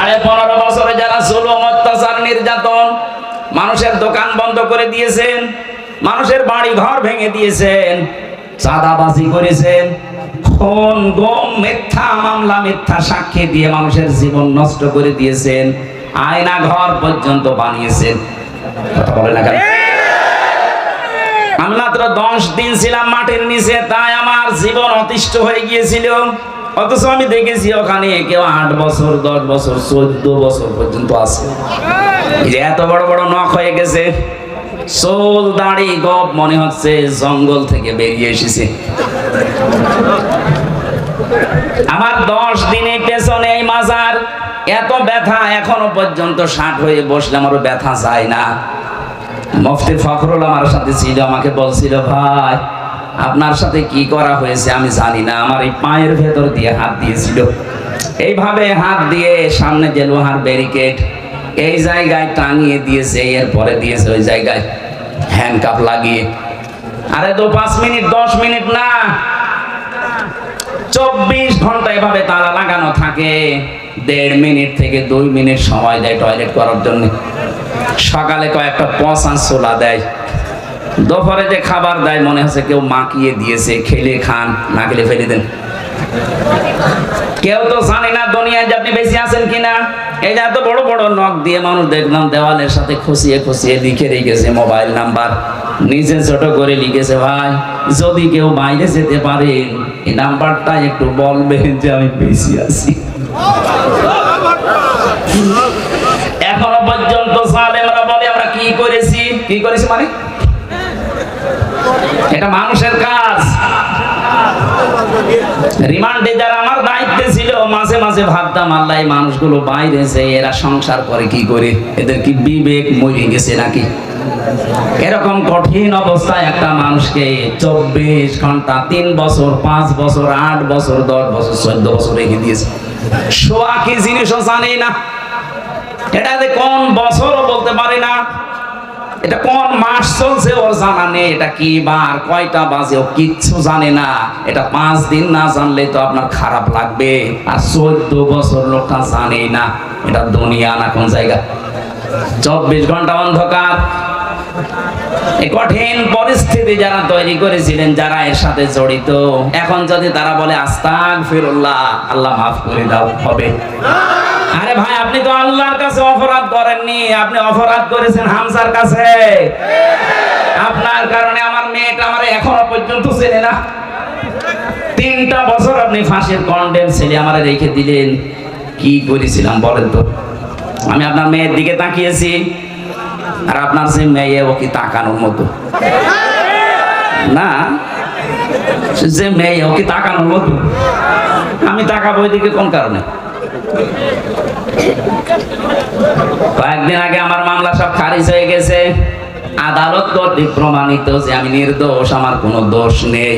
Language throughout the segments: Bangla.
সাড়ে পনেরো বছরে যারা জুলুম, অত্যাচার, নির্যাতন মানুষের দোকান বন্ধ করে দিয়েছেন, মানুষের বাড়ি ঘর ভেঙে দিয়েছেন, চাঁদাবাজি করেছেন, খুন, গম, মিথ্যা মামলা, মিথ্যা সাক্ষী দিয়ে মানুষের জীবন নষ্ট করে দিয়েছেন, আয়না ঘর পর্যন্ত বানিয়েছেন। কথা বলে না কেন? আমি মাত্র দশ দিন ছিলাম মাটির নিচে, তাই আমার জীবন অতিষ্ঠ হয়ে গিয়েছিল। অথচ আমি দেখেছি ওখানে কেউ আট বছর, দশ বছর, চোদ্দ বছর পর্যন্ত আছে। এত বড় বড় নখ হয়ে গেছে, চোল দাড়ি গপ মনে হচ্ছে জঙ্গল থেকে বেরিয়ে এসেছে। আমার দশ দিনে পেছনে এই মাজার, এত ব্যথা এখনও পর্যন্ত ষাট হয়ে বসলে আমারও ব্যথা যায় না। মুফতি ফখরুল আমার সাথে ছিল, আমাকে বলছিল, ভাই আপনার সাথে কি করা হয়েছে আমি জানি না। আমার এই পায়ের ভেতর দিয়ে হাত দিয়েছিল। এইভাবে হাত দিয়ে সামনে যে লোহার ব্যারিকেড এই জায়গায় টাঙিয়ে দিয়েছে, এরপরে দিয়েছে ওই জায়গায় হ্যান্ডকাপ লাগিয়ে। আরে তো পাঁচ মিনিট, দশ মিনিট না। চব্বিশ ঘণ্টা এভাবে তালা লাগানো থাকে। দেড় মিনিট থেকে দুই মিনিট সময় দেয় টয়লেট করার জন্য। সকালে কয়েকটা পচা ছোলা দেয়। দুপুরে যে খাবার দেয়, মনে হচ্ছে কেউ মাখিয়ে দিয়েছে, খেলে খান, না খেলে ফেলে দেন। কেউ তো জানে না দুনিয়ায় যে আপনি বেশি আছেন কিনা। এই যে এত বড় বড় নখ দিয়ে মানুষ দেখলাম, দেওয়ালের সাথে খুশিয়ে খুশিয়ে লিখে রেখেছে মোবাইল নাম্বার। নিজে ছোট করে লিখেছে, ভাই, যদি কেউ বাইরে যেতে পারেন এই নাম্বারটা একটু বলবেন যে আমি বেশি আছি। এখনও পর্যন্ত সালেমরা বলে, আমরা কি করেছি? কি করেছি মানে? এটা মানুষের কাজ। রিমান্ডে যারা আমার দায়িত্বে ছিল, মাঝে মাঝে ভাবতাম, আল্লাহ মানুষগুলো বাইরে যে এরা সংসার করে কি করে? এদের কি বিবেক মরে গেছে নাকি? এরকম কঠিন অবস্থায় একটা মানুষকে চব্বিশ ঘণ্টা, তিন বছর, পাঁচ বছর, আট বছর, দশ বছর, চোদ্দ বছর রেখে দিয়েছে। শোয়া কি জিনিসও জানে না। এটা যে কোন বছরও বলতে পারে না। এটা কোন মাস চলছে ওর জানা নেই, এটা কি বার, কয়টা বাজে, ও কিচ্ছু জানে না। এটা পাঁচ দিন না জানলে তো আপনার খারাপ লাগবে। আর চোদ্দ বছর লোকটা জানেই না, এটা দুনিয়া না কোন জায়গা। চব্বিশ ঘণ্টা অন্ধকার। কঠিন পরিস্থিতি যারা তৈরি করেছিলেন, যারা এর সাথে জড়িত, এখন যদি তারা বলে আস্তাক ফিরুল্লাহ আল্লাহ মাফ করে দাও, হবে। আরে ভাই, আপনি তো আল্লাহর কাছে অপরাধ করেননি। আপনি অপরাধ করেছেন হামজার কাছে। আপনার কারণে আমার মেয়েটা আমার এখনও পর্যন্ত চেনে না। তিনটা বছর আপনি ফাঁসির কন্ডেম ছেলে আমার রেখে দিলেন। কি করেছিলাম বলেন তো? আমি আপনার মেয়ের দিকে তাকিয়েছি, আর আপনার সে মেয়ে ও কি তাকানোর মতো? না যে মেয়ে ও কি তাকানোর মতো? আমি তাকাবো ওইদিকে কোন কারণে? কয়েকদিন আগে আমার মামলা সব খারিজ হয়ে গেছে। আদালত কর্তৃক প্রমাণিত যে আমি নির্দোষ, আমার কোনো দোষ নেই।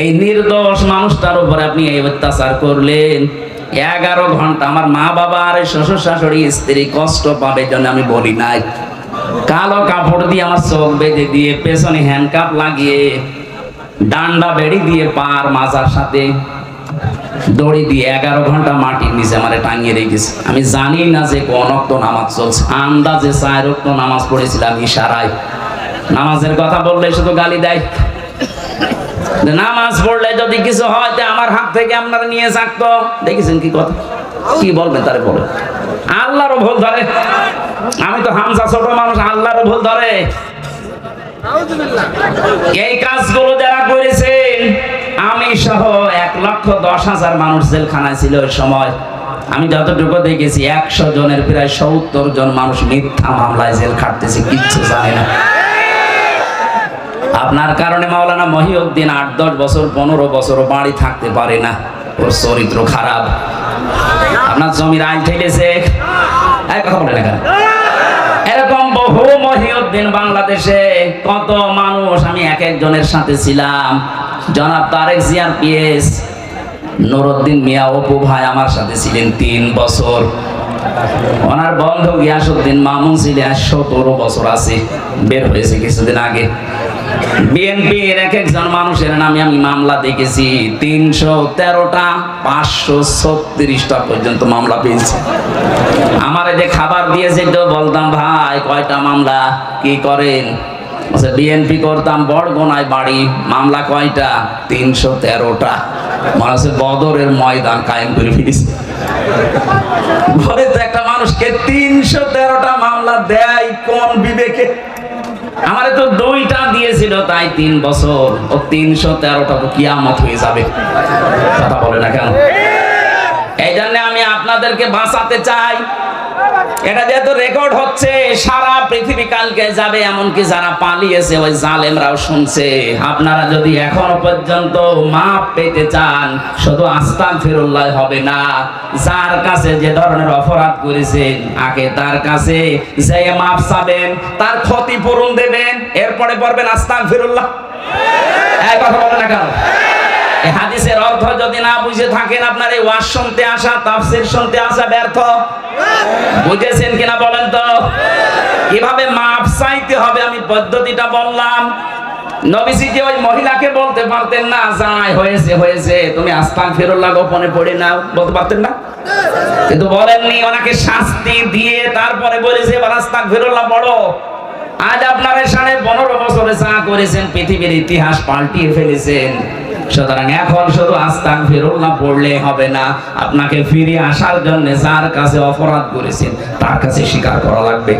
এই নির্দোষ মানুষটার উপরে আপনি এই অত্যাচার করলেন। এগারো ঘণ্টা আমার মা বাবা আর শ্বশুর শাশুড়ি স্ত্রী কষ্ট পাবে জন্য আমি বলি নাই। কালো কাপড় দিয়ে আমার চোখ বেঁধে দিয়ে পেছনে হ্যান্ডকাপ লাগিয়ে, ডান্ডা বেড়ি দিয়ে পার মাজার সাথে দিয়ে এগারো ঘণ্টা মাটির নিচে আমারে টাঙিয়ে আমি জানি না যে কোন নামাজ চলছে। আন্দাজে চার নামাজ পড়েছিলাম ইশারায়। নামাজের কথা বললে শুধু গালি দেয়। নামাজ পড়লে যদি কিছু হয় আমার হাত থেকে আপনারা নিয়ে থাকতো দেখেছেন কি কথা? কি বলবেন তারে বলে। আল্লাহরও ভুল ধরে। আমি তো হামসা ছোট মানুষ, আল্লাহরও ভুল ধরে। এই কাজগুলো যারা করেছেন আমি সহ এক লক্ষ দশ হাজার মানুষ জেলখানায় ছিল ওই সময়। আমি যতটুকু দেখেছি, একশো জনের প্রায় সত্তর জন মানুষ মিথ্যা মামলায় জেল খাটতেছে, কিচ্ছু জানে না। আপনার কারণে মাওলানা মহিউদ্দিন আট, দশ বছর, পনেরো বছর বাড়ি থাকতে পারে না। ওর চরিত্র খারাপ। আপনার জমির আইন না এরকম বহু মহিউদ্দিন বাংলাদেশে কত মানুষ, আমি এক একজনের সাথে ছিলাম। জনাব তারেক জিয়ার পিএস নুরুদ্দিন মিয়া, অপু ভাই আমার সাথে ছিলেন তিন বছর। ওনার বন্ধু গিয়াসুদ্দিন মামুন ছিলেন সতেরো বছর আছে, বের হয়েছে কিছুদিন আগে। বিএনপির এক একজন মানুষের নামে আমি মামলা দেখেছি, তিনশো তেরোটা, পাঁচশো ছত্রিশটা পর্যন্ত মামলা পেয়েছি। আমার যে খাবার দিয়েছে তো বলতাম, ভাই, কয়টা মামলা? কি করেন? বিএনপি করতাম, বড়গোনায় বাড়ি, মামলা কয়টা? তিনশো তেরোটা। মনে হচ্ছে বদরের ময়দান কায়েম করে ফিরেছে ঘরে তো একটা মানুষকে তিনশো তেরোটা মামলা দেয়, কোন বিবেকে? আমারে তো দুইটা দিয়েছিল, তাই তিন বছর। ও তিনশো তেরোটা তো কিয়ামত হয়ে যাবে। কথা বলে না কেন? এই জন্য আমি আপনাদেরকে বাঁচাতে চাই। এটা যেহেতু রেকর্ড হচ্ছে, সারা পৃথিবী কালকে যাবে, এমনকি যারা পালিয়েছে, ওই জালেমরাও শুনছে। আপনারা যদি এখনও পর্যন্ত মাপ পেতে চান, শুধু আস্তাক ফিরুল্লাহ হবে না, যার কাছে যে ধরনের অপরাধ করেছেন আগে তার কাছে যে মাপ চাবেন, তার ক্ষতিপূরণ দেবেন, এরপরে পড়বেন আস্তাক ফিরুল্লাহ এই কথা বলে না এই হাদিসের অর্থ যদি না বুঝে থাকেন, আপনার এই ওয়াজ শুনতে আসা, তাফসির শুনতে আসা ব্যর্থ। বুঝেছেন কিনা বলেন তো? কীভাবে মাপ চাইতে হবে, আমি পদ্ধতিটা বললাম। নবীজি যে ওই মহিলাকে বলতে পারতেন না, যাই, হয়েছে হয়েছে। তুমি আস্তাক ফেরুল্লাহ গোপনে পড়ে নাও। বলতে পারতেন না? কিন্তু বলেননি, ওনাকে শাস্তি দিয়ে তারপরে বলেছে, এবার আস্তাক ফেরুল্লাহ পড়ো। আজ আপনারা সাড়ে পনেরো বছরে চা করেছেন, পৃথিবীর ইতিহাস পাল্টিয়ে ফেলেছেন। সুতরাং এখন শুধু আস্তাক ফিরুল্লাহ পড়লে হবে না। আপনাকে ফিরে আসার জন্য যার কাছে অপরাধ করেছেন, তার কাছে স্বীকার করা লাগবে।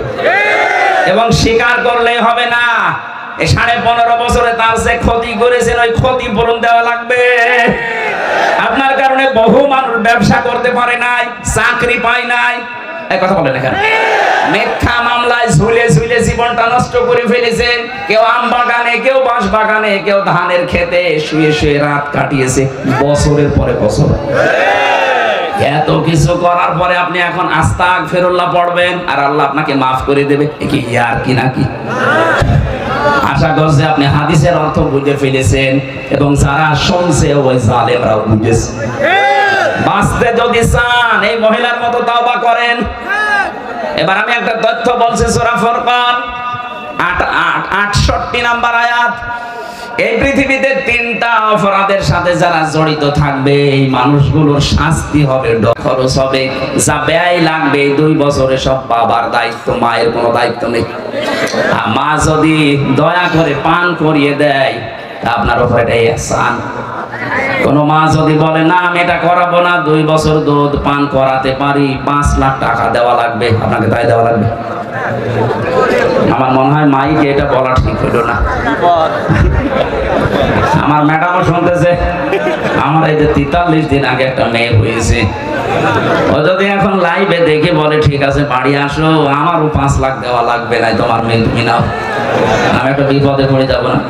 এবং স্বীকার করলে হবে না। সাড়ে পনেরো বছরে তার যে ক্ষতি করেছেন, ওই ক্ষতি পূরণ দেওয়া লাগবে। আপনার কারণে বহু মানুষ ব্যবসা করতে পারে নাই, চাকরি পায় নাই কথা বলেন এখানে মিথ্যা মামলায় ঝুলে ঝুলে জীবনটা নষ্ট করে ফেলেছে। কেউ আম বাগানে, কেউ বাঁশ বাগানে, কেউ ধানের খেতে শুয়ে শুয়ে রাত কাটিয়েছে। বছরের পরে বছর। এত কিছু করার পরে আপনি এখন আস্তাক ফেরুল্লাহ পড়বেন, আর আল্লাহ আপনাকে মাফ করে দেবে। কি ইয়ার কি নাকি আশা করছে আপনি হাদিসের অর্থ বুঝে ফেলেছেন, এবং যারা শুনছে, ওই জালেমরাও বুঝেছে। বাঁচতে যদি চান, এই মহিলার মতো তাওবা করেন। এবার আমি একটা তথ্য বলছি সূরা ফুরকান। আট আট, আটষট্টি নাম্বার আয়াত। এই পৃথিবীতে তিনটা অপরাধের সাথে যারা জড়িত থাকবে, এই মানুষগুলোর শাস্তি হবে খরচ হবে, যা ব্যয় লাগবে দুই বছরে সব বাবার দায়িত্ব, মায়ের কোনো দায়িত্ব নেই। মা যদি দয়া করে পান করিয়ে দেয় আপনার উপরে এটা এহসান। কোন মা যদি বলে, না, আমি এটা করাবো না, দুই বছর দুধ পান করাতে পারি, পাঁচ লাখ টাকা দেওয়া লাগবে, আপনাকে তাই দেওয়া লাগবে? আমার মনে হয় মাইকে এটা বলা ঠিক হইল না। আমার ম্যাডামও শুনতেছে, আমার এই যে তেতাল্লিশ দিন আগে একটা মেয়ে হয়েছে। ও যদি এখন লাইভে দেখে বলে, ঠিক আছে, বাড়ি আসো, আমারও পাঁচ লাখ দেওয়া লাগবে না তোমার মেয়ে তুমি নাও। আমি একটা বিপদে পড়ে যাব না।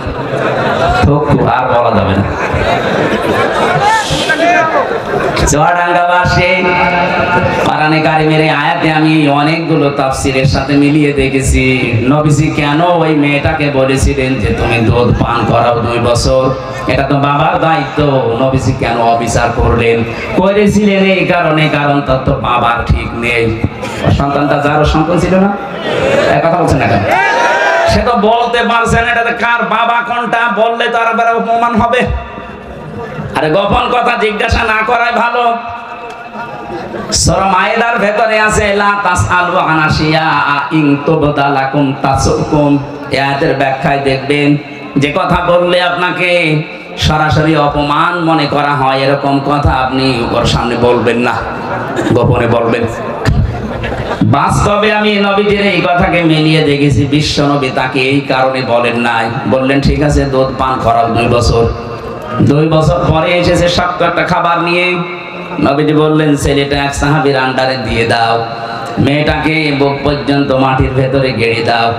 আর বলা যাবে না। অবিচার করলেন? করেছিলেন এই কারণে, কারণ তার তো বাবার ঠিক নেই। সন্তানটা যারও সন্তান ছিল না? কথা বলছেন না কেন? সে তো বলতে পারছে না, এটা কার বাবা কোনটা? বললে তো আর অপমান হবে। আরে গোপন কথা জিজ্ঞাসা না করাই ভালো। ভেতরে আছে, লা তুবদালাকুম তাসুকুম ব্যাখ্যায় দেখবেন, যে কথা বললে আপনাকে সরাসরি অপমান মনে করা হয়, এরকম কথা আপনি ওর সামনে বলবেন না, গোপনে বলবেন। বাস্তবে আমি নবীজির এই কথাকে মিলিয়ে দেখেছি, বিশ্ব নবী তাকে এই কারণে বলেন নাই। বললেন, ঠিক আছে, দুধ পান করাও দুই বছর। দুই বছর পরে এসেছে একটা খাবার নিয়ে। নবীজি বললেন, ছেলেটা এক সাহাবির আন্ডারে দিয়ে দাও। মেয়েটাকে বুক পর্যন্ত মাটির ভেতরে গেড়ে দাও।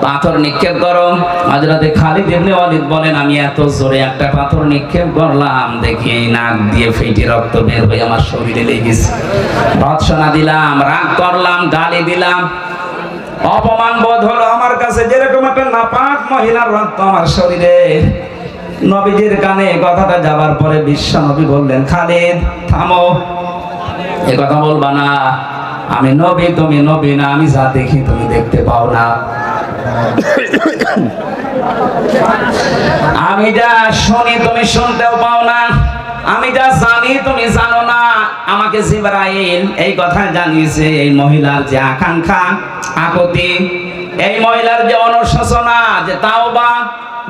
পাথর নিক্ষেপ করো। হযরতে খালিদ ইবনে ওয়ালিদ বলেন, আমি এত জোরে একটা পাথর নিক্ষেপ করলাম, দেখি নাক দিয়ে ফেটে রক্ত বের হয়ে আমার শরীরে লেগেছে। ভৎসনা দিলাম, রাগ করলাম, গালি দিলাম। অপমান বোধ হলো আমার কাছে যেরকম একটা নাপাক মহিলার রক্ত আমার শরীরে। নবীজির কানে কথাটা যাবার পরে বিশ্ব নবী বললেন, খালিদ, থামো। এ কথা বলবা না। আমি নবী, তুমি নবী না। আমি যা দেখি তুমি দেখতে পাও না। আমি যা শুনি তুমি শুনতেও পাও না। আমি যা জানি তুমি জানো না। আমাকে জিবরাইল এই কথা জানিয়েছে এই মহিলার যে আকাঙ্ক্ষা আকতি এই মহিলার যে অনুশোচনা যে তাওবা,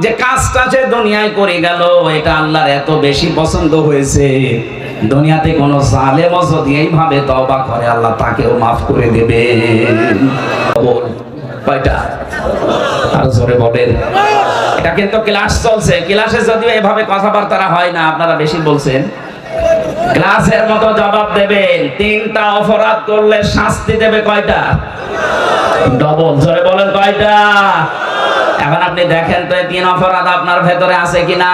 যে কাজটা সে দুনিয়ায় করে গেল, এটা আল্লাহর এত বেশি পছন্দ হয়েছে। দুনিয়াতে কোনো জালেমও যদি এইভাবে তওবা করে, আল্লাহ তাকেও মাফ করে দেবে। এটা কিন্তু ক্লাস চলছে। ক্লাসে যদিও এভাবে কথাবার্তা হয় না, আপনারা বেশি বলছেন। ক্লাসের মতো জবাব দেবেন তিনটা অপরাধ করলে শাস্তি দেবে কয়টা ডবল জোরে বলেন কয়টা এখন আপনি দেখেন তো এই তিন অপরাধ আপনার ভেতরে আছে কিনা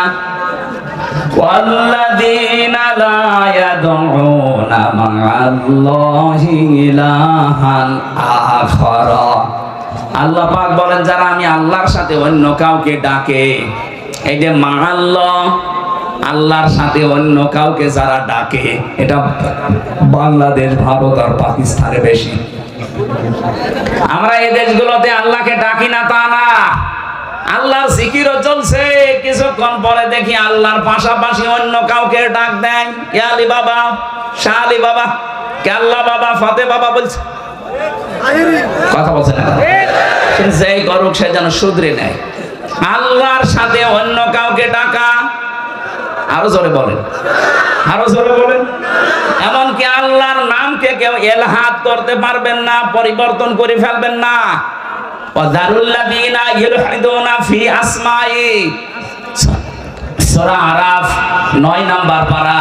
والذين لا يدعون مع الله إلها آخر আল্লাহ পাক বলেন যারা আমি আল্লাহর সাথে অন্য কাউকে ডাকে এই যে মাহাল্লাহ আল্লাহর সাথে অন্য কাউকে যারা ডাকে, এটা বাংলাদেশ, ভারত আর পাকিস্তানে বেশি। আমরা এই দেশগুলোতে আল্লাহকে ডাকি না, তা না। আল্লাহর জিকিরও চলছে। কিছুক্ষণ পরে দেখি আল্লাহর পাশাপাশি অন্য কাউকে ডাক দেন কে আলী বাবা শাহ আলী বাবা কে আল্লাহ বাবা? ফতে বাবা বলছে। কথা বলছে না। যেই করুক, সে যেন শুধরে নেয়। আল্লাহর সাথে অন্য কাউকে ডাকা আরও জোরে বলেন। আরও জোরে বলেন। এমনকি আল্লাহর নামকে কেউ এলহাত করতে পারবেন না, পরিবর্তন করে ফেলবেন না। ওয়াদারুল্লাযীনা ইউলহিদুনা ফি আসমাই। সূরা আরাফ 9 নাম্বার পারা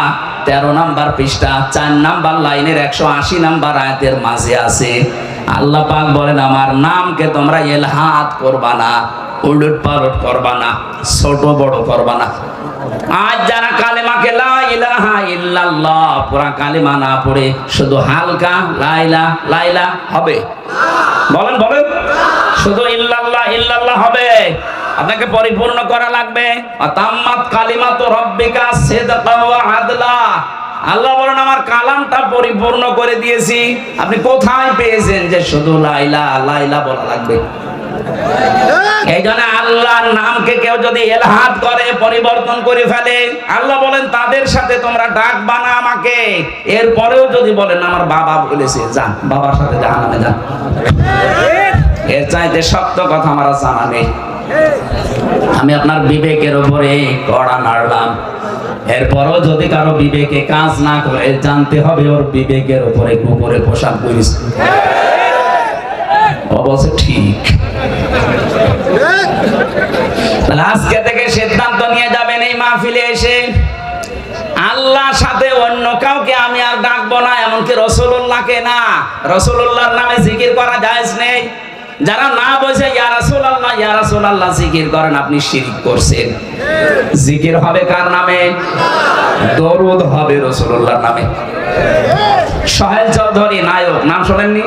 13 নাম্বার পৃষ্ঠা 4 নাম্বার লাইনের 180 নাম্বার আয়াতের মাঝে আছে। আল্লাহ পাক বলেন, আমার নামকে তোমরা এলহাত করবা না উলট পালট করবা না, ছোট বড় করবা না। আজ যারা কালেমাকে পুরা কালেমা না পড়ে, শুধু হালকা লাইলা লাইলা হবে। বলেন বলেন। শুধু ইল্লাল্লাহ ইল্লাল্লাহ হবে। আপনাকে পরিপূর্ণ করা লাগবে। তাম্মাত কালিমাতু রব্বিকা সিদকাও ওয়া আদলা। আল্লাহ বলেন, আমার কালামটা পরিপূর্ণ করে দিয়েছি। আপনি কোথায় পেয়েছেন যে শুধু লাইলা লাইলা বলা লাগবে? এই জন্য আল্লাহর নামকে কেউ যদি এলহাদ করে, পরিবর্তন করে ফেলে, আল্লাহ বলেন, তাদের সাথে তোমরা ডাকবা না আমাকে। এরপরেও যদি বলেন, আমার বাবা বলেছে যান বাবার সাথে জাহান্নামে যান এর চাইতে শক্ত কথা আমার জানা নেই। আমি আপনার বিবেকের উপরে কড়া নাড়লাম। এরপরও যদি কারও বিবেকে কাজ না করে, জানতে হবে ওর বিবেকের উপরে কুকুরে পোশাক করিস অবশ্য ঠিক। আজকে থেকে সিদ্ধান্ত নিয়ে যাবেন এই মাহফিলে এসে। আল্লাহর সাথে অন্য কাউকে আমি আর ডাকবো না, এমনকি রসুল্লাহকে না। রসুল্লাহর নামে জিকির করা জায়েজ নেই। যারা না রাসূলুল্লাহ জিকির করেন, আপনি শিরিক করছেন। জিকির হবে কার নামে? দরুদ হবে রাসূলুল্লাহর নামে। সোহেল চৌধুরী, নায়ক, নাম শোনেননি?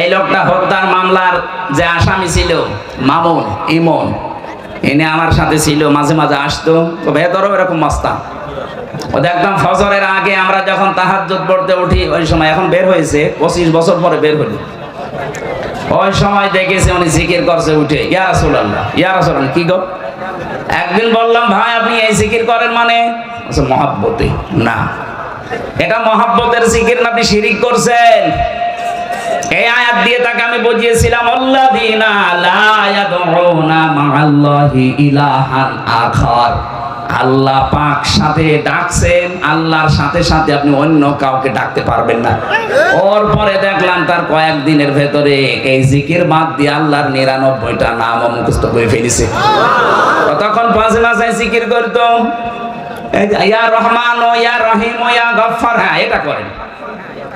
এই লোকটা হত্যার মামলার যে আসামি ছিল, মামুন, ইমন এনে আমার সাথে ছিল, মাঝে মাঝে আসতো। তো ভেতরও এরকম মস্তা ও দেখতাম ফজরের আগে আমরা যখন তাহাজ্জুদ পড়তে উঠি, ওই সময় এখন বের হয়েছে, পঁচিশ বছর পরে বের হলি। ওই সময় দেখেছে উনি জিকির করছে উঠে। ইয়া রাসূলুল্লাহ কি গো? একদিন বললাম, ভাই, আপনি এই জিকির করেন মানে? মহাব্বতে। না। এটা মহাব্বতের জিকির না, আপনি শিরিক করছেন। এই আয়াত দিয়ে তাকে আমি বুঝিয়েছিলাম, আল্লাযীনা লা ইয়াদউনা মা'আল্লাহি ইলাহান আখার। আল্লাহ পাক সাথে ডাকছেন আল্লাহর সাথে সাথে আপনি অন্য কাউকে ডাকতে পারবেন না ওর পরে দেখলাম তার কয়েকদিনের ভেতরে এই জিকির বাদ দিয়ে আল্লাহর নিরানব্বইটা নাম মুখস্থ করে ফেলেছে তখন পাঁচ মাসে জিকির করতো এই যে, ইয়া রহমান ও ইয়া রহিম ও ইয়া গফফার হ্যাঁ এটা করেন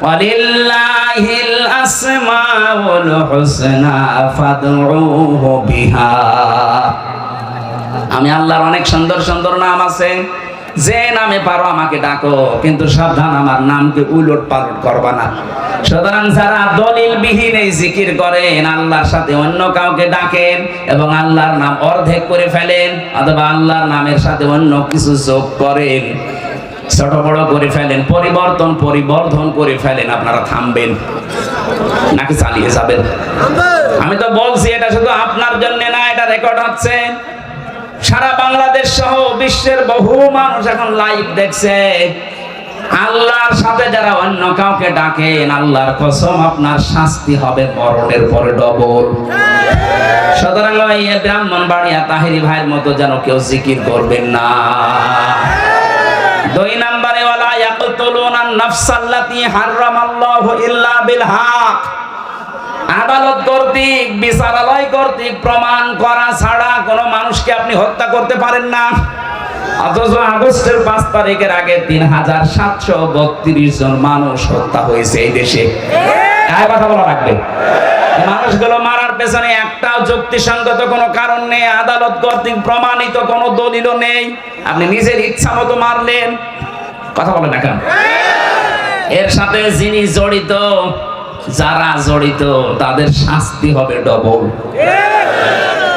ولله الأسماء الحسنى فادعوه بها আমি আল্লাহর অনেক সুন্দর সুন্দর নাম আছে। যে নামে পারো আমাকে ডাকো, কিন্তু সাবধান আমার নামকে উলট পালট করবা না। সুতরাং যারা দলিল বিহীন এই জিকির করেন, আল্লাহর সাথে অন্য কাউকে ডাকেন এবং আল্লাহর নাম অর্ধেক করে ফেলেন, অথবা আল্লাহর নামের সাথে অন্য কিছু যোগ করেন, ছোট বড় করে ফেলেন, পরিবর্তন পরিবর্ধন করে ফেলেন, আপনারা থামবেন, নাকি চালিয়ে যাবেন? আমি তো বলছি, এটা শুধু আপনার জন্য না, এটা রেকর্ড হচ্ছে। সারা বাংলাদেশ সহ বিশ্বের বহু মানুষ এখন লাইভ দেখছে। আল্লাহর সাথে যারা অন্য কাউকে ডাকেন, আল্লাহর কসম আপনার শাস্তি হবে, মরণের পরে ডবল। সুতরাং ওই ব্রাহ্মণ বাড়িয়া তাহিরি ভাইয়ের মতো যেন কেউ জিকির করবেন না। দুই নম্বরে, ওয়ালা ইয়াকতুলুনা নাফসাল্লাতী হারামাল্লাহু ইল্লা বিল আদালত কর্তৃক, বিচারালয় কর্তৃক প্রমাণ করা ছাড়া কোনো মানুষকে আপনি হত্যা করতে পারেন না। অথচ আগস্টের পাঁচ তারিখের আগে তিন হাজার সাতশো বত্রিশ জন মানুষ হত্যা হয়েছে এই দেশে। কথা বলা রাখবে মানুষগুলো মারার পেছনে একটাও যুক্তিসঙ্গত কোনো কারণ নেই, আদালত কর্তৃক প্রমাণিত কোনো দলিলও নেই। আপনি নিজের ইচ্ছা মতো মারলেন। কথা বলেন না কেন? এর সাথে যিনি জড়িত যারা জড়িত তাদের শাস্তি হবে ডবল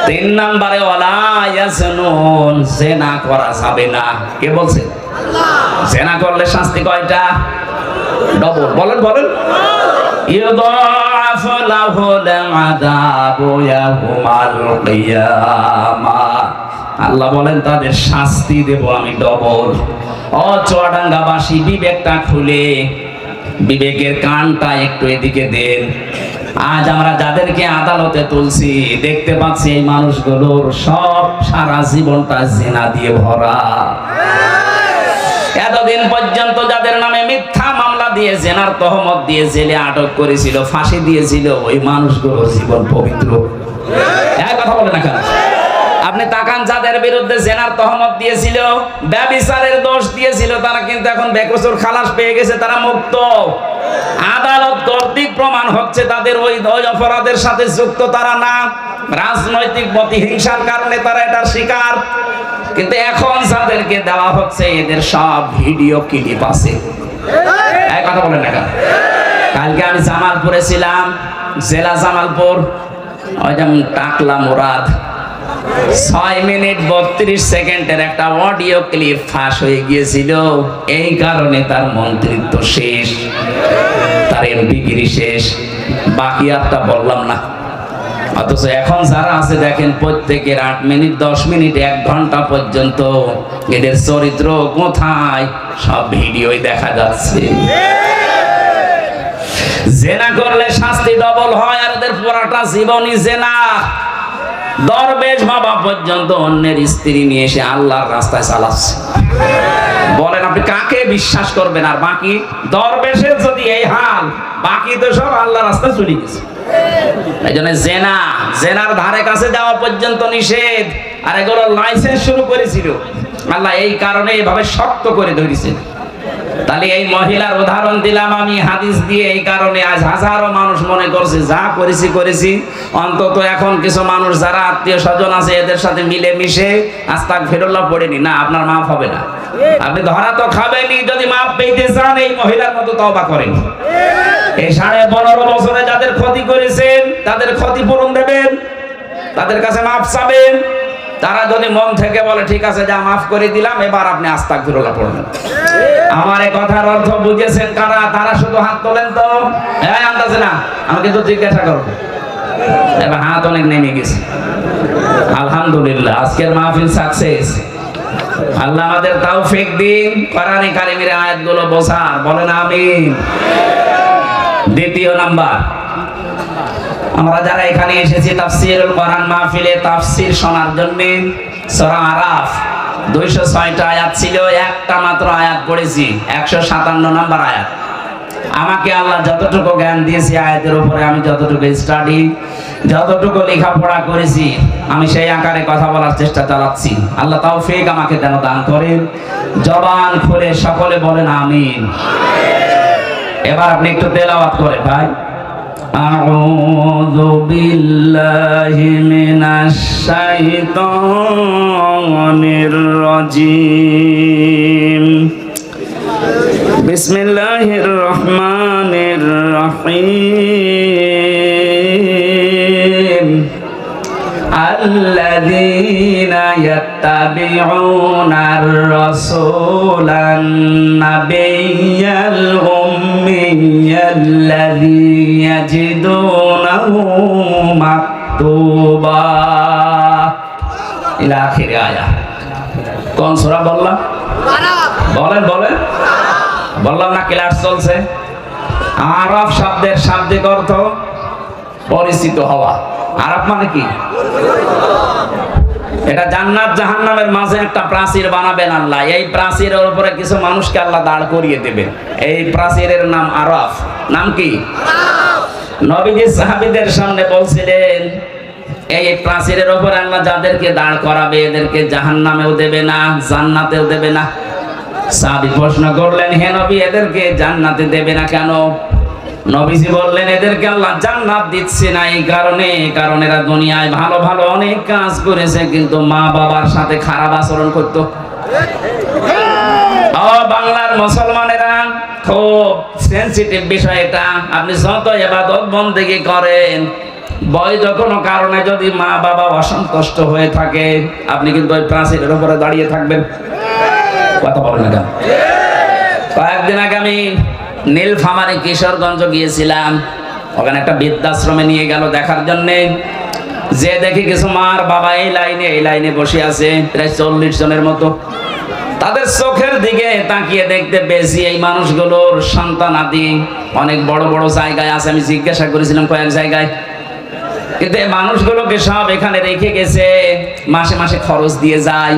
তিন নম্বরে ওলায়াসনুন জেনা করা যাবে না কে বলছে জেনা করলে শাস্তি কয়টা ডবল বলেন বলেন يضاعف له العذاب يوم القيامة আল্লাহ বলেন তাদের শাস্তি দেব আমি ডবল ও চুয়াডাঙ্গাবাসী বিবেকটা খুলে বিবেকের কানটা একটু এদিকে দেন। আজ আমরা যাদেরকে আদালতে তুলছি, দেখতে পাচ্ছি এই মানুষগুলোর সব সারা জীবনটা জেনা দিয়ে ভরা। এতদিন পর্যন্ত যাদের নামে মিথ্যা মামলা দিয়ে, জেনার তহমত দিয়ে জেলে আটক করেছিল, ফাঁসি দিয়েছিল, ওই মানুষগুলোর জীবন পবিত্র এক কথা বলে না কেন আপনি তাকান যাদের বিরুদ্ধে জেনার তহমত দিয়েছিল, ব্যবিচারের দোষ দিয়েছিল, তারা কিন্তু এখন বেকসুর খালাস পেয়ে গেছে, তারা মুক্ত। আদালত কর্তৃক প্রমাণ হচ্ছে তাদের ওই ওই অপরাধের সাথে যুক্ত তারা না। রাজনৈতিক প্রতিহিংসার কারণে তারা এটার শিকার। কিন্তু এখন যাদেরকে দেওয়া হচ্ছে, এদের সব ভিডিও ক্লিপ আছে। কথা বলেন না কালকে আমি জামালপুরে ছিলাম, জেলা জামালপুর, ওই যেমন টাকলা মুরাদ ছয় মিনিট বত্রিশ সেকেন্ডের একটা অডিও ক্লিপ ফাঁস হয়ে গিয়েছিল। এই কারণে তার মন্ত্রিত্ব শেষ, তার এমপিগিরি শেষ। বাকি আরটা বললাম না। অথচ এখন যারা আছে, দেখেন প্রত্যেকের আট মিনিট, দশ মিনিট, এক ঘণ্টা পর্যন্ত এদের চরিত্র কোথায়? সব ভিডিওই দেখা যাচ্ছে। জেনা করলে শাস্তি ডবল হয় আর এদের পুরাটা জীবনই জেনা। দরবেশ বাবা পর্যন্ত অন্যের স্ত্রী নিয়ে এসে আল্লাহর রাস্তায় চালাচ্ছে। বলেন আপনি কাকে বিশ্বাস করবেন? আর বাকি দরবেশের যদি এই হাল, বাকি তো সব আল্লাহ রাস্তায় চলে গেছে। এই জন্য জেনা, জেনার ধারে কাছে যাওয়া পর্যন্ত নিষেধ। আর এগুলো লাইসেন্স শুরু করেছিল। আল্লাহ এই কারণে এভাবে শক্ত করে ধরেছে। তাহলে এই মহিলার উদাহরণ দিলাম আমি, হাদিস দিয়ে এই কারণে আজ হাজারো মানুষ মনে করছে, যা করেছি করেছি। অন্তত এখন কিছু মানুষ যারা আত্মীয় স্বজন আছে, এদের সাথে মিলে মিশে আস্তাক ফেরুল্লাহ পড়েনি। না, আপনার মাফ হবে না। আপনি ধরা তো খাবেনই, যদি মাফ পেতে চান, এই মহিলার মতো তওবা করেন। এই সাড়ে পনেরো বছরে যাদের ক্ষতি করেছেন, তাদের ক্ষতিপূরণ দেবেন, তাদের কাছে মাফ চাবেন। তারা যদি মন থেকে বলে, ঠিক আছে, যা মাফ করে দিলাম, এবার আপনি আস্তাক ফিরোলা পড়বেন আমার এই কথার অর্থ বুঝেছেন কারা? তারা শুধু হাত তোলেন তো। হ্যাঁ আন্দাজে না। আমাকে তো জিজ্ঞাসা করব এবার হাত অনেক নেমে গেছে। আলহামদুলিল্লাহ, আজকের মাহফিল সাকসেস আল্লাহ আমাদের তাও ফেক দিন। কোরআনে কারিমের আয়াতগুলো বোঝার বলেন আমিন। দ্বিতীয় নাম্বার। আমরা যারা এখানে এসেছি তাফসিরুল কোরআন মাহফিলে তাফসির শোনার জন্য সূরা আরাফ 206টা আয়াত ছিল, একটা মাত্র আয়াত পড়েছি 157 নম্বর আয়াত। আমাকে আল্লাহ যতটুকু জ্ঞান দিয়েছে আয়াতের উপরে আমি যতটুকু স্টাডি, যতটুকু লেখাপড়া করেছি, আমি সেই আকারে কথা বলার চেষ্টা চালাচ্ছি। আল্লাহ তাওফিক আমাকে যেন দান করেন। জবান খুলে সকলে বলেন আমিন। এবার আপনি একটু তেলাওয়াত করে ভাই। أعوذ بالله من الشيطان الرجيم بسم الله الرحمن الرحيم الذين يتبعون الرسول النبي الأمي الذي يجدونه مكتوبا إلى آخر آية কোন সূরা বললাম বলেন বলেন বললাম না ক্লাস চলছে আরব শব্দের শাব্দিক অর্থ পরিচিত হওয়া আরব মানে কি এটা জান্নাত জাহান্নামের মাঝে একটা প্রাচীর বানাবেন আল্লাহ। এই প্রাচীরের উপরে কিছু মানুষকে আল্লাহ দাঁড় করিয়ে দেবেন। এই প্রাচীরের নাম আরফ। নাম কি? নবীজি সাহাবিদের সামনে বলছিলেন, এই প্রাচীরের উপরে আল্লাহ যাদেরকে দাঁড় করাবে, এদেরকে জাহান্নামেও দেবে না, জান্নাতেও দেবে না। সাহাবী প্রশ্ন করলেন, হে নবী, এদেরকে জান্নাতে দেবে না কেন? নবীজি বললেন, এদেরকে আল্লাহ জান্নাত দিচ্ছে না এই কারণে। কারণ এরা দুনিয়ায় ভালো ভালো অনেক কাজ করেছে, কিন্তু মা বাবার সাথে খারাপ আচরণ করত। বাংলার মুসলমানেরা, খুব সেনসিটিভ বিষয় এটা। আপনি যত এবাদত বন্দেগি করেন, বৈধ কোনো কারণে যদি মা বাবা অসন্তুষ্ট হয়ে থাকে, আপনি কিন্তু ওই প্রাচীরের উপরে দাঁড়িয়ে থাকবেন। কথা বলেন না কয়েকদিন আগে আমি নীলফামারী কিশোরগঞ্জ গিয়েছিলাম। ওখানে একটা বৃদ্ধাশ্রমে নিয়ে গেল দেখার জন্যে। যে দেখি কিছু মার বাবা এই লাইনে এই লাইনে বসে আছে, প্রায় চল্লিশ জনের মতো। তাদের চোখের দিকে তাকিয়ে দেখতে পেয়েছি এই মানুষগুলোর সন্তান আদি। অনেক বড় বড় জায়গায় আছে, আমি জিজ্ঞাসা করেছিলাম কয়েক জায়গায়। কিন্তু মানুষগুলোকে সব এখানে রেখে গেছে, মাসে মাসে খরচ দিয়ে যায়।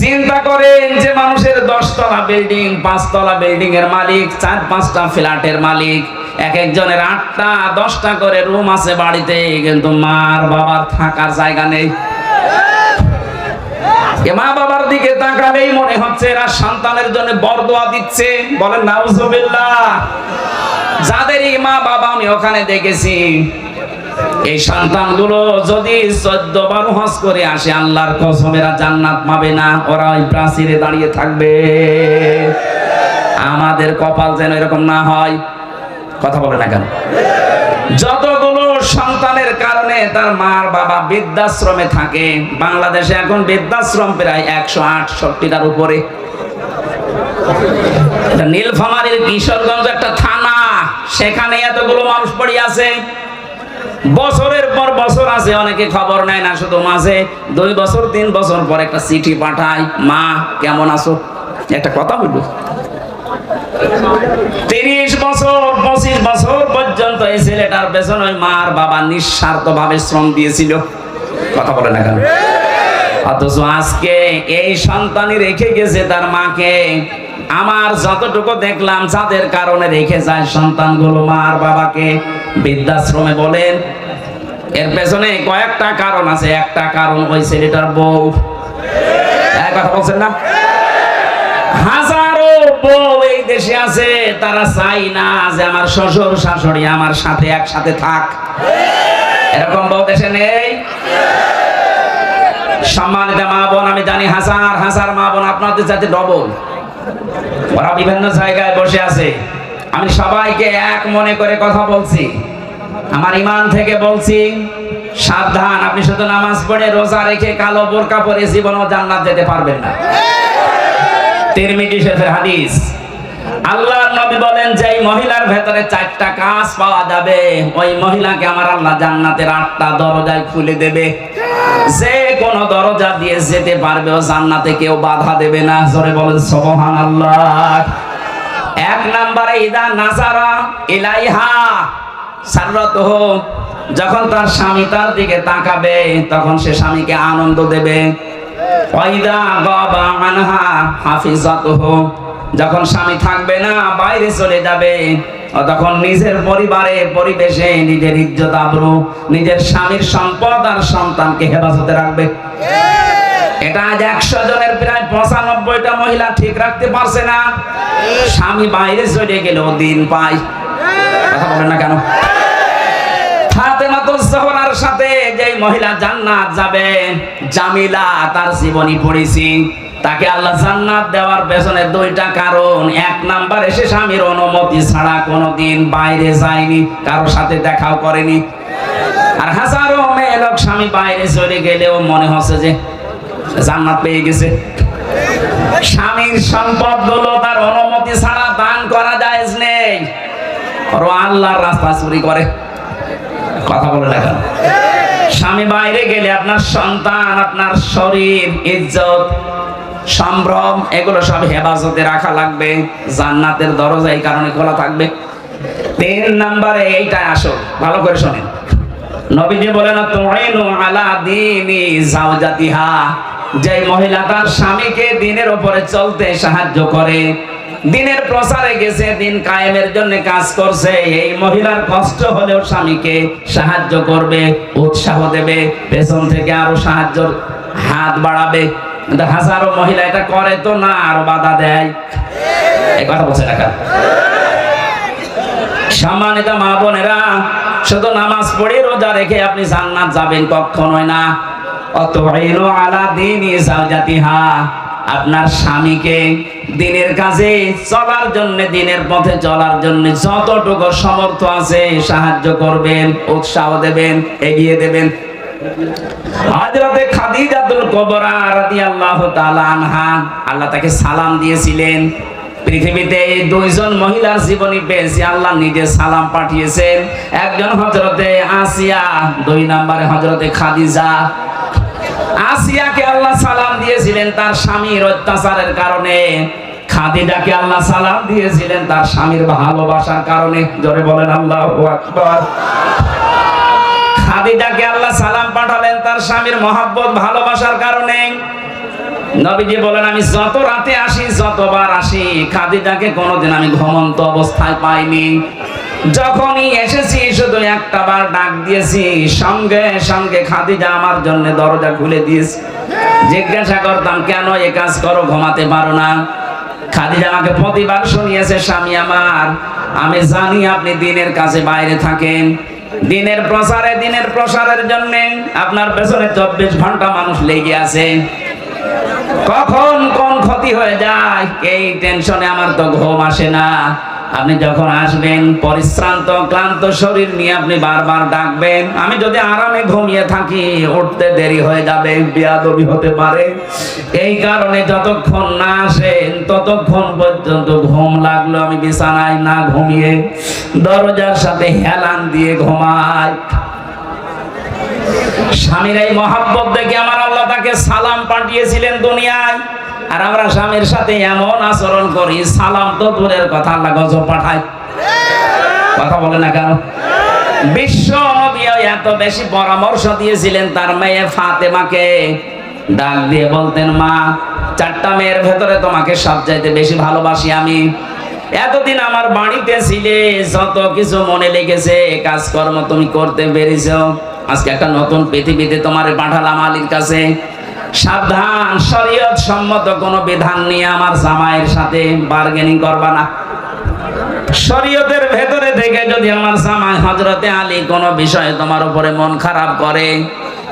চিন্তা করেন যে মানুষের দশতলা বিল্ডিং, পাঁচতলা বিল্ডিং এর মালিক, চার পাঁচটা ফ্ল্যাটের মালিক, এক একজনের আটটা, দশটা করে রুম আছে বাড়িতে, কিন্তু মার বাবার থাকার জায়গা নেই। মা বাবার দিকে তাকালেই মনে হচ্ছে এরা সন্তানের জন্য বরদোয়া দিচ্ছে। বলেন, নাউজুবিল্লাহ। যাদের মা বাবা আমি ওখানে দেখেছি এই সন্তানগুলো যদি চোদ্দ বার হজ করে আসে, আল্লাহর কসমেরা জান্নাত পাবে না। ওরা ওই প্রাচীরে দাঁড়িয়ে থাকবে। আমাদের কপাল যেন এরকম না হয়। কথা বলে না কেন? যতগুলো সন্তানের কারণে তার মার বাবা বৃদ্ধাশ্রমে থাকে, বাংলাদেশে এখন বৃদ্ধাশ্রম প্রায় একশো আটষট্টিটার উপরে। নীলফামারীর কিশোরগঞ্জ একটা থানা, সেখানে এতগুলো মানুষ পড়ে আছে। বছরের পর বছর আছে, অনেকে খবর নেয় না, শুধু মাঝে। দুই বছর, তিন বছর পর একটা চিঠি পাঠায়, মা, কেমন আছো? একটা কথা বলব তিরিশ বছর, পঁচিশ বছর পর্যন্ত এই ছেলেটার পেছনে মার বাবা নিঃস্বার্থ ভাবে শ্রম দিয়েছিল। কথা বলে না কেন? অথচ আজকে এই সন্তানই রেখে গেছে তার মাকে। আমার যতটুকু দেখলাম, যাদের কারণে রেখে যায় সন্তানগুলো মার বাবাকে বৃদ্ধাশ্রমে বলেন, এর পেছনে কয়েকটা কারণ আছে। একটা কারণ ওই ছেলেটার বউ। কথা বলছেন না? হাজারো বউ এই দেশে আছে, তারা চাই না যে আমার শ্বশুর শাশুড়ি আমার সাথে একসাথে থাক। এরকম বউ দেশে নেই? সম্মানিত মা বোন, আমি জানি হাজার হাজার মা বোন আপনাদের সাথে ডবল ওরা বিভিন্ন জায়গায় বসে আছে। আমি সবাইকে এক মনে করে কথা বলছি। আমার ইমান থেকে বলছি, সাবধান, আপনি শুধু নামাজ পড়ে রোজা রেখে কালো বোরকা পরে জীবনও জান্নাত যেতে পারবেন না। তিরমিজি শরীফের হাদিস আল্লাহর নবী বলেন যে মহিলার ভেতরে চারটা কাজ পাওয়া যাবে, ওই মহিলাকে আমার আল্লাহ জান্নাতের আটটা দরজায় খুলে দেবে। যে কোন দরজা দিয়ে যেতে পারবে ও জান্নাতে কেউ বাধা দেবে না। জোরে বলেন, সুবহানাল্লাহ। এক নম্বরে, ইদা নাজারা ইলাইহা সাররত যখন তার স্বামী তার দিকে তাকাবে, তখন সে স্বামীকে আনন্দ দেবে। ওয়াইদা গাবা আনহা হাফিজাতুহু। যখন স্বামী থাকবে না বাইরে চলে যাবে। তখন নিজের পরিবারে পরিবেশে নিজের ইজ্জত আবরু নিজের স্বামীর সম্পদ আর সন্তানকে হেফাজতে রাখবে। এটা আজ একশো জনের প্রায় পঁচানব্বইটা মহিলা ঠিক রাখতে পারছে না। স্বামী বাইরে চলে গেলেও দিন পায়। কথা বলেন না কেন? জোহরার সাথে যে মহিলা জান্নাত যাবে জামিলা তার জীবনী পড়েছি। তাকে আল্লাহ জান্নাত দেওয়ার পেছনে দুইটা কারণ। এক নাম্বার, এসে স্বামীর অনুমতি ছাড়া কোনোদিন বাইরে যায়নি কারোর সাথে দেখাও করেনি। আর হাজারো মেয়ে লোক স্বামী বাইরে চলে গেলেও মনে হচ্ছে যে জান্নাত পেয়ে গেছে। স্বামীর সম্পদগুলো তার অনুমতি ছাড়া দান করা যায় নেই। আল্লাহর রাস্তা চুরি করে। কথা বলে দেখেন স্বামী বাইরে গেলে আপনার সন্তান, আপনার শরীর, ইজ্জত সম্ভ্রম, এগুলো সব হেফাজতে রাখা লাগবে। জান্নাতের দরজা এই কারণে খোলা থাকবে। তিন নম্বরে এইটা আসো, ভালো করে শোনেন। নবীজি বলেন তুইনু আলা দিনি জাওজাতিহা। যে মহিলা তার স্বামীকে দিনের উপরে চলতে সাহায্য করে, দিনের প্রচারে গেছে, দিন কায়েমের জন্য কাজ করছে, এই মহিলার কষ্ট হলেও স্বামীকে সাহায্য করবে, উৎসাহ দেবে, পেছন থেকে আরও সাহায্য হাত বাড়াবে। হাজারো মহিলা এটা করে তো না, আরও বাধা দেয়। কথা বলছে টাকা সম্মানিত মা বোনেরা, শুধু নামাজ পড়ে রোজা রেখে আপনি জান্নাত যাবেন কখনোই না। অত আলা দিনই আপনার স্বামীকে দিনের কাজে চলার জন্য, দিনের পথে চলার জন্য যতটুকু সমর্থ আছে, সাহায্য করবেন, উৎসাহ দেবেন, এগিয়ে দেবেন। হযরতে খাদিজাতুল আল্লাহ তাকে সালাম দিয়েছিলেন। পৃথিবীতে এই দুইজন মহিলার জীবনী আল্লাহ নিজে সালাম পাঠিয়েছেন। একজন হজরতে আসিয়া, দুই হজরতে খাদিজা। আসিয়াকে আল্লাহ সালাম দিয়েছিলেন তার স্বামীর অত্যাচারের কারণে। খাদিজাকে আল্লাহ সালাম দিয়েছিলেন তার স্বামীর ভালোবাসার কারণে। জোরে বলেন আল্লাহ খাদিজাকে আল্লাহ সালাম পাঠালেন তার স্বামীর মহাব্বত, ভালোবাসার কারণে। নবীজি বলেন, আমি যত রাতে আসি, যতবার আসি, খাদিজাকে কোনোদিন আমি ঘুমন্ত অবস্থায় পাইনি। যখনই এসেছি, শুধু একটা বার ডাক দিয়েছি, সঙ্গে সঙ্গে খাদিজা আমার জন্য দরজা খুলে দিয়েছে। জিজ্ঞাসা করতাম, কেন এ কাজ করো, ঘুমাতে পারো না? খাদিজা আমাকে প্রতিবার শুনিয়েছে, স্বামী আমার, আমি জানি আপনি দিনের কাছে বাইরে থাকেন। দিনের প্রসারে, দিনের প্রসারের জন্য আপনার পেছনে চব্বিশ ঘণ্টা মানুষ লেগে আছে। কখন কোন ক্ষতি হয়ে যায়, এই টেনশনে আমার তো ঘুম আসে না। আপনি যখন আসবেন, পরিশ্রান্ত, ক্লান্ত শরীর নিয়ে আপনি বারবার ডাকবেন। আমি যদি আরামে ঘুমিয়ে থাকি, উঠতে দেরি হয়ে যাবে, বিয়াদবি হতে পারে। এই কারণে যতক্ষণ না আসেন, ততক্ষণ পর্যন্ত ঘুম লাগল আমি বিছানায় না ঘুমিয়ে দরজার সাথে হেলান দিয়ে ঘুমাই। স্বামীর এই মহাব্বত দেখে আমার আল্লাহ তাকে সালাম পাঠিয়েছিলেন দুনিয়ায়। আর আমরা স্বামীর সাথে এমন আচরণ করি, সালাম তো দূরের কথা, আল্লাহ গজব পাঠায়। কথা বলে না কেন? বিশ্ব নবীও এত বেশি পরামর্শ দিয়েছিলেন তার মেয়ে ফাতেমাকে। ডাক দিয়ে বলতেন, মা, চারটা মেয়ের ভেতরে তোমাকে সবচাইতে বেশি ভালোবাসি আমি। এতদিন আমার বাড়িতে ছিলে, যত কিছু মনে লেগেছে, কাজকর্ম তুমি করতে পেরেছ। আজকে একটা নতুন পৃথিবীতে তোমার পাঠালাম আলীর কাছে। সাবধান, শরীয়ত সম্মত কোন বিধান নিয়ে আমার জামাইয়ের সাথে বার্গেনিং করবা না। শরীয়তের ভেতরে থেকে যদি আমার জামাই হজরতে আলী কোন বিষয়ে তোমার উপরে মন খারাপ করে,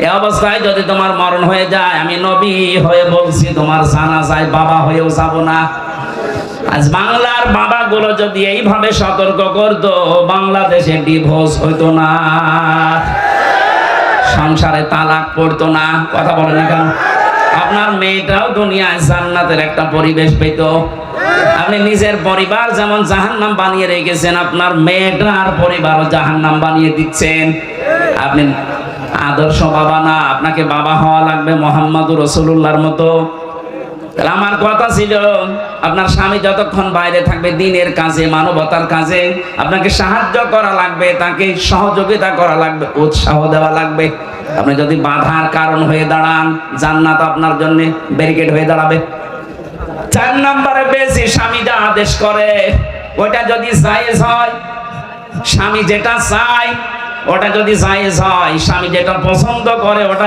এ অবস্থায় যদি তোমার মরণ হয়ে যায়, আমি নবী হয়ে বলছি, তোমার জানা যায় বাবা হয়েও যাব না। আজ বাংলার বাবাগুলো যদি এইভাবে সতর্ক করতো, বাংলাদেশে ডিভোর্স হইতো না। সংসারে তালাক পড়তো না। কথা বলে না কেন? আপনার মেয়েটাও দুনিয়ায় জান্নাতের একটা পরিবেশ পেত। আপনি নিজের পরিবার যেমন জাহান্নাম বানিয়ে রেখেছেন, আপনার মেয়েটার পরিবারও জাহান্নাম বানিয়ে দিচ্ছেন। আপনি আদর্শ বাবা না, আপনাকে বাবা হওয়া লাগবে মোহাম্মদ রসুল্লাহর মতো। তাহলে আমার কথা ছিল, আপনার স্বামী যতক্ষণ বাইরে থাকবে, দিনের কাজে, মানবতার কাজে, আপনাকে সাহায্য করা লাগবে, তাকে সহযোগিতা করা লাগবে, উৎসাহ দেওয়া লাগবে। আপনি যদি বাধার কারণ হয়ে দাঁড়ান, জান্নাত আপনার জন্য ব্যারিকেড হয়ে দাঁড়াবে। চার নম্বরে বেশি স্বামী যা আদেশ করে ওটা যদি জায়েজ হয়, স্বামী যেটা চায়, ওটা যদি জায়েজ হয়, স্বামী যেটা পছন্দ করে, ওটা